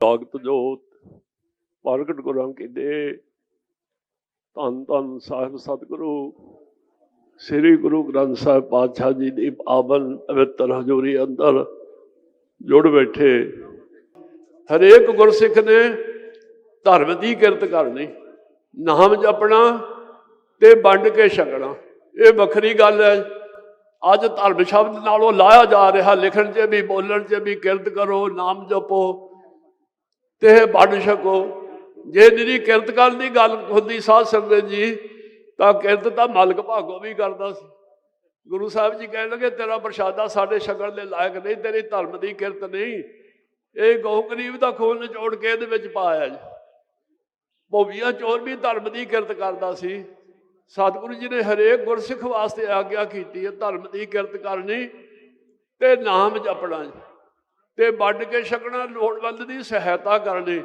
ਜਾਗਤ ਜੋਤ, ਪ੍ਰਗਟ ਗੁਰਾਂ ਕੀ ਦੇ ਧੰਨ ਧੰਨ ਸਾਹਿਬ ਸਤਿਗੁਰੂ, ਸ੍ਰੀ ਗੁਰੂ ਗ੍ਰੰਥ ਸਾਹਿਬ ਪਾਤਸ਼ਾਹ ਜੀ ਦੀ ਪਾਵਨ ਪਵਿੱਤਰ ਹਜ਼ੂਰੀ ਅੰਦਰ ਜੁੜ ਬੈਠੇ। ਹਰੇਕ ਗੁਰਸਿੱਖ ਨੇ ਧਰਮ ਦੀ ਕਿਰਤ ਕਰਨੀ, ਨਾਮ ਜਪਣਾ ਤੇ ਵੰਡ ਕੇ ਛਕਣਾ। ਇਹ ਵੱਖਰੀ ਗੱਲ ਹੈ। ਅੱਜ ਧਰਮ ਸ਼ਬਦ ਨਾਲੋਂ ਲਾਇਆ ਜਾ ਰਿਹਾ, ਲਿਖਣ 'ਚ ਵੀ, ਬੋਲਣ 'ਚ ਵੀ ਕਿਰਤ ਕਰੋ, ਨਾਮ ਜਪੋ। ਤੇ ਇਹ ਵੰਡ ਛਕੋ ਜੇ ਨਿਰੀ ਕਿਰਤ ਕਰਨ ਦੀ ਗੱਲ ਹੁੰਦੀ ਸਾਧ ਸੰਗਤ ਜੀ, ਤਾਂ ਕਿਰਤ ਤਾਂ ਮਾਲਕ ਭਾਗੋ ਵੀ ਕਰਦਾ ਸੀ। ਗੁਰੂ ਸਾਹਿਬ ਜੀ ਕਹਿਣ ਲੱਗੇ, ਤੇਰਾ ਪ੍ਰਸ਼ਾਦਾ ਸਾਡੇ ਛਕਣ ਦੇ ਲਾਇਕ ਨਹੀਂ, ਤੇਰੀ ਧਰਮ ਦੀ ਕਿਰਤ ਨਹੀਂ। ਇਹ ਗਊ ਗਰੀਬ ਦਾ ਖੂਨ ਨਿਚੋੜ ਕੇ ਇਹਦੇ ਵਿੱਚ ਪਾਇਆ ਜੀ। ਭੋਵੀਆਂ ਚੋਰ ਵੀ ਧਰਮ ਦੀ ਕਿਰਤ ਕਰਦਾ ਸੀ। ਸਤਿਗੁਰੂ ਜੀ ਨੇ ਹਰੇਕ ਗੁਰਸਿੱਖ ਵਾਸਤੇ ਆਗਿਆ ਕੀਤੀ ਹੈ, ਧਰਮ ਦੀ ਕਿਰਤ ਕਰਨੀ ਤੇ ਨਾਮ ਜਪਣਾ ਜੀ। ਤੇ ਵੱਢ ਕੇ ਛਕਣਾ ਲੋੜਵੰਦ ਦੀ ਸਹਾਇਤਾ ਕਰਨੀ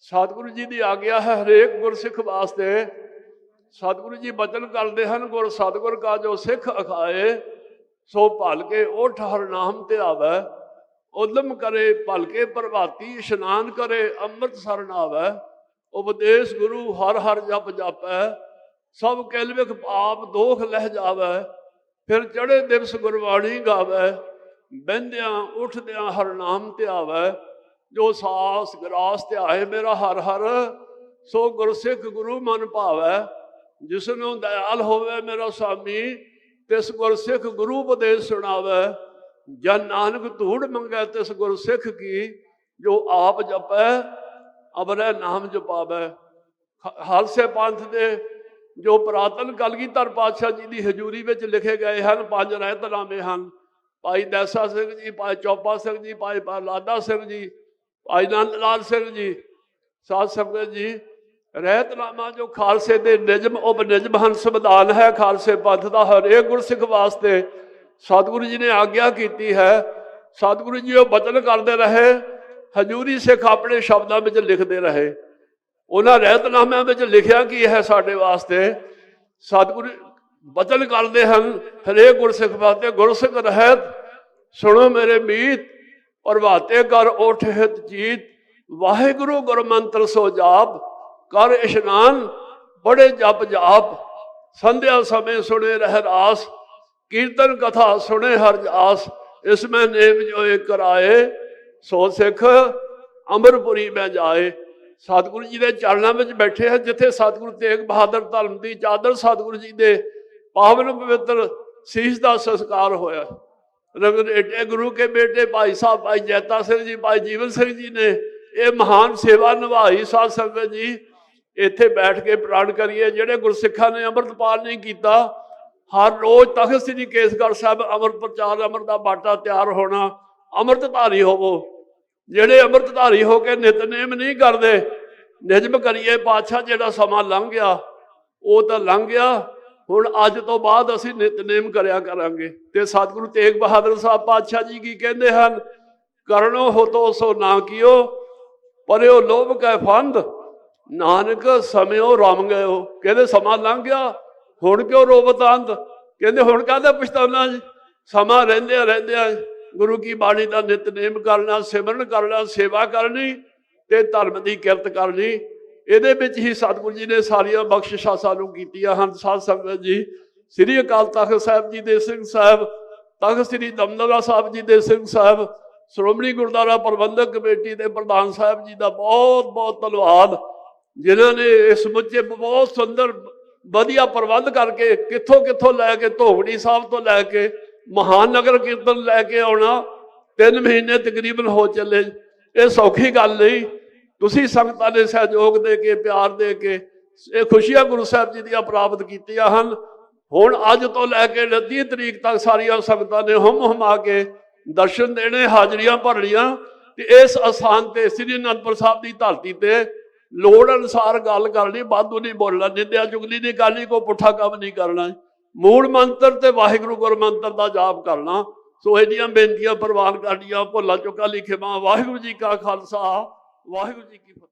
ਸਤਿਗੁਰੂ ਜੀ ਦੀ ਆਗਿਆ ਹੈ ਹਰੇਕ ਗੁਰਸਿੱਖ ਵਾਸਤੇ। ਸਤਿਗੁਰੂ ਜੀ ਬਚਨ ਕਰਦੇ ਹਨ, ਗੁਰ ਸਤਿਗੁਰ ਕਾ ਜੋ ਸਿੱਖ ਅਖਾਏ, ਸੋ ਭਲ ਕੇ ਉਠ ਹਰ ਨਾਮ ਤੇ ਆਵੈ। ਉਦਮ ਕਰੇ, ਭਲ ਕੇ ਪ੍ਰਭਾਤੀ ਇਸ਼ਨਾਨ ਕਰੇ, ਅੰਮ੍ਰਿਤ ਸਰਨ ਆਵੈ ਉਪਦੇਸ਼ ਗੁਰੂ ਹਰ ਹਰ ਜਪ ਜਾਪੈ, ਸਭ ਕਿਲਵਿਖ ਪਾਪ ਦੋਖ ਲਹਿ ਜਾਵੈ। ਫਿਰ ਚੜੇ ਦਿਵਸ ਗੁਰਬਾਣੀ ਗਾਵੈ। ਬਹਿੰਦਿਆਂ ਉੱਠਦਿਆਂ ਹਰ ਨਾਮ ਤੇ ਆਵੈ, ਜੋ ਸਾਸ ਗਰਾਸ ਤੇ ਆਏ ਮੇਰਾ ਹਰ ਹਰ, ਸੋ ਗੁਰਸਿੱਖ ਗੁਰੂ ਮਨ ਭਾਵੈ। ਜਿਸ ਨੂੰ ਦਇਆਲ ਹੋਵੇ ਮੇਰਾ ਸਾਮੀ, ਤਿਸ ਗੁਰਸਿੱਖ ਗੁਰੂ ਉਪਦੇਸ਼ ਸੁਣਾਵੇ। ਜਨ ਨਾਨਕ ਧੂੜ ਮੰਗੈ ਤਿਸ ਗੁਰਸਿੱਖ ਕੀ, ਜੋ ਆਪ ਜਪੈ ਅਬਰੈ ਨਾਮ ਜਪਾਵੇ। ਖ- ਖਾਲਸੇ ਪੰਥ ਦੇ ਜੋ ਪ੍ਰਾਤਨ ਕਲਗੀਧਰ ਪਾਤਸ਼ਾਹ ਜੀ ਦੀ ਹਜ਼ੂਰੀ ਵਿੱਚ ਲਿਖੇ ਗਏ ਹਨ, ਪੰਜ ਰਹਿਤਨਾਮੇ ਹਨ। ਭਾਈ ਦੈਸਾ ਸਿੰਘ ਜੀ, ਭਾਈ ਚੌਪਾ ਸਿੰਘ ਜੀ, ਭਾਈ ਲਾਦਾ ਸਿੰਘ ਜੀ, ਭਾਈ ਨੰਦ ਲਾਲ ਸਿੰਘ ਜੀ, ਸਾਧ ਸੰਗਤ ਜੀ, ਰਹਿਤਨਾਮਾ ਜੋ ਖਾਲਸੇ ਦੇ ਨਿਜਮ ਉਪ ਨਿਜਮ ਹਨ, ਸੰਵਿਧਾਨ ਹੈ ਖਾਲਸੇ ਪੰਥ ਦਾ, ਹਰੇਕ ਗੁਰਸਿੱਖ ਵਾਸਤੇ ਸਤਿਗੁਰੂ ਜੀ ਨੇ ਆਗਿਆ ਕੀਤੀ ਹੈ। ਸਤਿਗੁਰੂ ਜੀ ਉਹ ਬਚਨ ਕਰਦੇ ਰਹੇ, ਹਜੂਰੀ ਸਿੱਖ ਆਪਣੇ ਸ਼ਬਦਾਂ ਵਿੱਚ ਲਿਖਦੇ ਰਹੇ। ਉਹਨਾਂ ਰਹਿਤਨਾਮਿਆਂ ਵਿੱਚ ਲਿਖਿਆ ਕੀ ਹੈ ਸਾਡੇ ਵਾਸਤੇ? ਸਤਿਗੁਰੂ ਬਚਨ ਕਰਦੇ ਹਨ, ਹਰੇਕ ਗੁਰਸਿੱਖ ਵਾਸਤੇ ਗੁਰਸਿੱਖ ਰਹਿਤ ਸੁਣੋ ਮੇਰੇ ਮੀਤ, ਪ੍ਰਭਾਤੇ ਕਰ ਉਠ ਹਿਤ ਜੀਤ, ਵਾਹਿਗੁਰੂ ਗੁਰਮੰਤਰ ਸੋ ਜਾਪ, ਕਰ ਇਸ਼ਨਾਨ, ਬੜੇ ਜਪ ਜਾਪ, ਸੰਧਿਆ ਸਮੇਂ ਸੁਣੇ ਰਹਿ ਰਾਸ, ਕੀਰਤਨ ਕਥਾ ਸੁਣੇ ਹਰ ਜਾਸ, ਇਸ ਮੈਂ ਨੇਮ ਜੋ ਇਹ ਕਰਾਏ, ਸੋ ਸਿੱਖ ਅਮਰਪੁਰੀ ਮੈਂ ਜਾਏ। ਸਤਿਗੁਰੂ ਜੀ ਦੇ ਚਰਨਾਂ ਵਿੱਚ ਬੈਠੇ ਹਨ ਜਿੱਥੇ ਸਤਿਗੁਰੂ ਤੇਗ ਬਹਾਦਰ ਧਰਮ ਦੀ ਚਾਦਰ ਸਤਿਗੁਰੂ ਜੀ ਦੇ ਪਾਵਨ ਪਵਿੱਤਰ ਸੀਸ ਦਾ ਸੰਸਕਾਰ ਹੋਇਆ। ਰੰਗ ਗੁਰੂ ਕੇ ਬੇਟੇ ਭਾਈ ਸਾਹਿਬ, ਭਾਈ ਜੈਤਾ ਸਿੰਘ ਜੀ, ਭਾਈ ਜੀਵਨ ਸਿੰਘ ਜੀ ਨੇ ਇਹ ਮਹਾਨ ਸੇਵਾ ਨਿਭਾਈ ਸਾਧ ਸੰਗਤ ਜੀ। ਇੱਥੇ ਬੈਠ ਕੇ ਪ੍ਰਾਣ ਕਰੀਏ, ਜਿਹੜੇ ਗੁਰਸਿੱਖਾਂ ਨੇ ਅੰਮ੍ਰਿਤਪਾਲ ਨਹੀਂ ਕੀਤਾ, ਹਰ ਰੋਜ਼ ਤਖਤ ਸ੍ਰੀ ਕੇਸਗੜ੍ਹ ਸਾਹਿਬ ਅੰਮ੍ਰਿਤ ਪ੍ਰਚਾਰ ਅੰਮ੍ਰਿਤ ਦਾ ਬਾਟਾ ਤਿਆਰ ਹੋਣਾ ਅੰਮ੍ਰਿਤਧਾਰੀ ਹੋਵੋ। ਜਿਹੜੇ ਅੰਮ੍ਰਿਤਧਾਰੀ ਹੋ ਕੇ ਨਿਤਨੇਮ ਨਹੀਂ ਕਰਦੇ ਨਿਜਮ ਕਰੀਏ, ਪਾਤਸ਼ਾਹ ਜਿਹੜਾ ਸਮਾਂ ਲੰਘ ਗਿਆ, ਉਹ ਤਾਂ ਲੰਘ ਗਿਆ। ਹੁਣ ਅੱਜ ਤੋਂ ਬਾਅਦ ਅਸੀਂ ਨਿਤਨੇਮ ਕਰਿਆ ਕਰਾਂਗੇ। ਤੇ ਸਤਿਗੁਰੂ ਤੇਗ ਬਹਾਦਰ ਸਾਹਿਬ ਪਾਤਸ਼ਾਹ ਜੀ ਕੀ ਕਹਿੰਦੇ ਹਨ? ਕਰਨੋ ਹੋ ਤੋ ਸੋ ਨਾ ਕੀਓ, ਪਰਿਓ ਲੋਭ ਕੈ ਫੰਦ, ਨਾਨਕ ਸਮਿਓ ਰਮ ਗਇਓ। ਕਹਿੰਦੇ ਸਮਾਂ ਲੰਘ ਗਿਆ, ਹੁਣ ਕਿਉਂ ਰੋਵਤ ਅੰਤ ਕਹਿੰਦੇ ਹੁਣ ਕਾਹਦਾ ਪਛਤਾਉਣਾ ਜੀ? ਸਮਾਂ ਰਹਿੰਦੇ ਰਹਿੰਦੇ ਗੁਰੂ ਕੀ ਬਾਣੀ ਦਾ ਨਿਤਨੇਮ ਕਰਨਾ, ਸਿਮਰਨ ਕਰਨਾ, ਸੇਵਾ ਕਰਨੀ ਤੇ ਧਰਮ ਦੀ ਕਿਰਤ ਕਰਨੀ। ਇਹਦੇ ਵਿੱਚ ਹੀ ਸਤਿਗੁਰੂ ਜੀ ਨੇ ਸਾਰੀਆਂ ਬਖਸ਼ਿਸ਼ਾਂ ਸਾਨੂੰ ਕੀਤੀਆਂ ਹਨ। ਸਾਧ ਸੰਗਤ ਜੀ, ਸ੍ਰੀ ਅਕਾਲ ਤਖਤ ਸਾਹਿਬ ਜੀ ਦੇ ਸਿੰਘ ਸਾਹਿਬ, ਤਖਤ ਸ੍ਰੀ ਦਮਦਮਾ ਸਾਹਿਬ ਜੀ ਦੇ ਸਿੰਘ ਸਾਹਿਬ, ਸ਼੍ਰੋਮਣੀ ਗੁਰਦੁਆਰਾ ਪ੍ਰਬੰਧਕ ਕਮੇਟੀ ਦੇ ਪ੍ਰਧਾਨ ਸਾਹਿਬ ਜੀ ਦਾ ਬਹੁਤ ਬਹੁਤ ਧੰਨਵਾਦ, ਜਿਨ੍ਹਾਂ ਨੇ ਇਸ ਮੁੱਚੇ ਬਹੁਤ ਸੁੰਦਰ, ਵਧੀਆ ਪ੍ਰਬੰਧ ਕਰਕੇ ਕਿੱਥੋਂ ਕਿੱਥੋਂ ਲੈ ਕੇ ਧੋਗੜੀ ਸਾਹਿਬ ਤੋਂ ਲੈ ਕੇ ਮਹਾਨ ਨਗਰ ਕੀਰਤਨ ਲੈ ਕੇ ਆਉਣਾ, ਤਿੰਨ ਮਹੀਨੇ ਤਕਰੀਬਨ ਹੋ ਚੱਲੇ। ਇਹ ਸੌਖੀ ਗੱਲ ਨਹੀਂ ਤੁਸੀਂ ਸੰਗਤਾਂ ਨੇ ਸਹਿਯੋਗ ਦੇ ਕੇ, ਪਿਆਰ ਦੇ ਕੇ, ਇਹ ਖੁਸ਼ੀਆਂ ਗੁਰੂ ਸਾਹਿਬ ਜੀ ਦੀਆਂ ਪ੍ਰਾਪਤ ਕੀਤੀਆਂ ਹਨ। ਹੁਣ ਅੱਜ ਤੋਂ ਲੈ ਕੇ 29 ਤਰੀਕ ਤੱਕ ਸਾਰੀਆਂ ਸੰਗਤਾਂ ਨੇ ਹਮ ਹਮਾ ਕੇ ਦਰਸ਼ਨ ਦੇਣੇ, ਹਾਜ਼ਰੀਆਂ ਭਰਨੀਆਂ। ਤੇ ਇਸ ਅਸਥਾਨ ਤੇ ਸ੍ਰੀ ਅਨੰਦਪੁਰ ਸਾਹਿਬ ਦੀ ਧਰਤੀ ਤੇ ਲੋੜ ਅਨੁਸਾਰ ਗੱਲ ਕਰਨੀ, ਵਾਧੂ ਨਹੀਂ ਬੋਲਣਾ, ਨਿੰਦਿਆ ਚੁਗਲੀ ਨਹੀਂ ਕਰਨੀ, ਕੋਈ ਪੁੱਠਾ ਕੰਮ ਨਹੀਂ ਕਰਨਾ। ਮੂਲ ਮੰਤਰ ਤੇ ਵਾਹਿਗੁਰੂ ਗੁਰ ਮੰਤਰ ਦਾ ਜਾਪ ਕਰਨਾ। ਸੋ ਇਹਦੀਆਂ ਬੇਨਤੀਆਂ, ਪ੍ਰਵਾਨ ਕਰਨੀਆਂ, ਭੁੱਲਾ ਚੁੱਕਾ ਲਿਖੇ ਵਾਹਿਗੁਰੂ ਜੀ ਕਾ ਖਾਲਸਾ। ਵਾਹਿਗੁਰੂ ਜੀ ਕੀ ਫਤਿਹ।